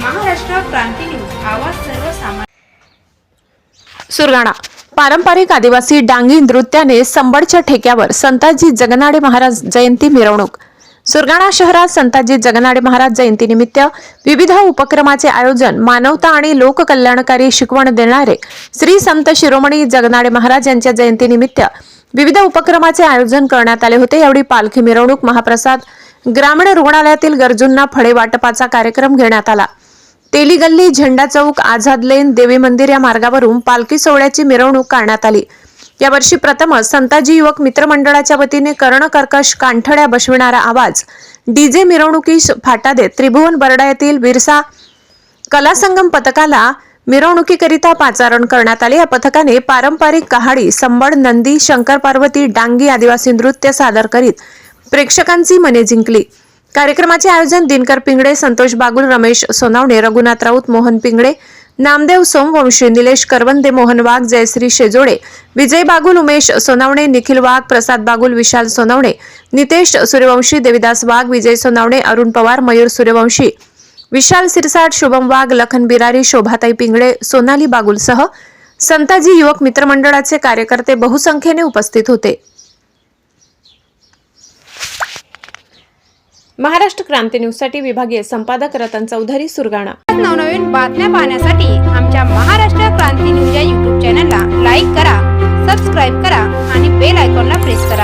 क्रांती news आवाज सर्वसामान्य. सुरगाणा. पारंपरिक आदिवासी डांगी नृत्याने संबडच्या ठेक्यावर संताजी जगनाडे महाराज जयंती मिरवणूक. सुरगाणा शहरात संताजी जगनाडे महाराज जयंतीनिमित्त विविध उपक्रमाचे आयोजन मानवता आणि लोककल्याणकारी शिकवण देणारे श्री संत शिरोमणी जगनाडे महाराज यांच्या जयंतीनिमित्त विविध उपक्रमाचे आयोजन करण्यात आले होते. यावेळी पालखी मिरवणूक महाप्रसाद ग्रामीण रुग्णालयातील गरजूंना फळे वाटपाचा कार्यक्रम घेण्यात आला. तेली गल्ली झेंडा चौक आझाद लेन देवी मंदिर या मार्गावरून पालखी सोहळ्याची मिरवणूक काढण्यात आली. यावर्षी प्रथमच संताजी युवक मित्रमंडळाच्या वतीने कर्णकर्कश कांठड्या बसविणारा आवाज डीजे मिरवणुकीस फाटा देत त्रिभुवन बरडा येथील बिरसा कलासंगम पथकाला मिरवणुकीकरिता पाचारण करण्यात आले. या पथकाने पारंपरिक कहाडी संबळ नंदी शंकर पार्वती डांगी आदिवासी नृत्य सादर करीत प्रेक्षकांची मने जिंकली. कार्यक्रमाचे आयोजन दिनकर पिंगडे संतोष बागुल रमेश सोनावणे रघुनाथ राऊत मोहन पिंगडे नामदेव सोमवंशी निलेश करवंदे मोहन वाघ जयश्री शेजोडे विजय बागुल उमेश सोनावणे निखिल वाघ प्रसाद बागुल विशाल सोनावणे नितेश सूर्यवंशी देविदास वाघ विजय सोनावणे अरुण पवार मयूर सूर्यवंशी विशाल सिरसाट शुभम वाघ लखन बिरारी शोभाताई पिंगळे सोनाली बागुलसह संताजी युवक मित्रमंडळाचे कार्यकर्ते बहुसंख्येने उपस्थित होते. महाराष्ट्र क्रांती न्यूजसाठी विभागीय संपादक रतन चौधरी सुरगाणा. नवनवीन बातम्या पाहण्यासाठी आमच्या महाराष्ट्र क्रांती न्यूज या युट्यूब चॅनलला लाईक करा सबस्क्राईब करा आणि बेल आयकॉनला प्रेस करा.